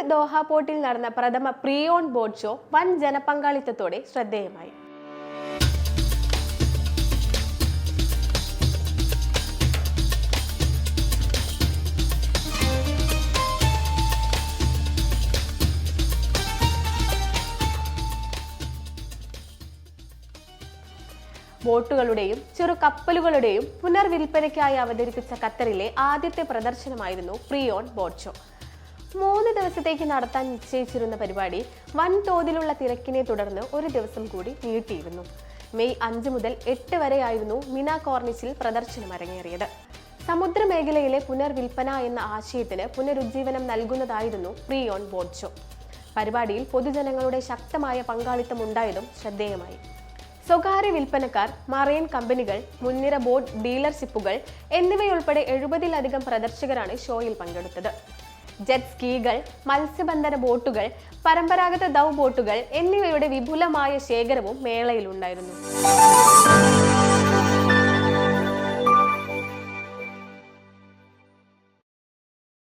Kuwait Doha പോർട്ടിൽ നടന്ന പ്രഥമ പ്രീ ഓൺ ബോട്ട് ഷോ വൻ ജനപങ്കാളിത്തത്തോടെ ശ്രദ്ധേയമായി. ബോട്ടുകളുടെയും ചെറു കപ്പലുകളുടെയും പുനർവിൽപ്പനയ്ക്കായി അവതരിപ്പിച്ച ഖത്തറിലെ ആദ്യത്തെ പ്രദർശനമായിരുന്നു പ്രീ ഓൺ ബോട്ട് ഷോ. മൂന്ന് ദിവസത്തേക്ക് നടത്താൻ നിശ്ചയിച്ചിരുന്ന പരിപാടി വൻതോതിലുള്ള തിരക്കിനെ തുടർന്ന് ഒരു ദിവസം കൂടി നീട്ടിയിരുന്നു. മെയ് അഞ്ച് മുതൽ എട്ട് വരെയായിരുന്നു മിന കോർണിച്ചിൽ പ്രദർശനം അരങ്ങേറിയത്. സമുദ്രമേഖലയിലെ പുനർവിൽപ്പന എന്ന ആശയത്തിന് പുനരുജ്ജീവനം നൽകുന്നതായിരുന്നു പ്രീ ഓൺ ബോർഡ് ഷോ. പരിപാടിയിൽ പൊതുജനങ്ങളുടെ ശക്തമായ പങ്കാളിത്തം ഉണ്ടായതും ശ്രദ്ധേയമായി. സ്വകാര്യ വിൽപ്പനക്കാർ മറൈൻ കമ്പനികൾ മുൻനിര ബോട്ട് ഡീലർഷിപ്പുകൾ എന്നിവയുൾപ്പെടെ എഴുപതിലധികം പ്രദർശകരാണ് ഷോയിൽ പങ്കെടുത്തത്. ജെറ്റ് സ്കീകൾ മത്സ്യബന്ധന ബോട്ടുകൾ പരമ്പരാഗത ദൗ ബോട്ടുകൾ എന്നിവയുടെ വിപുലമായ ശേഖരവും മേളയിലുണ്ടായിരുന്നു.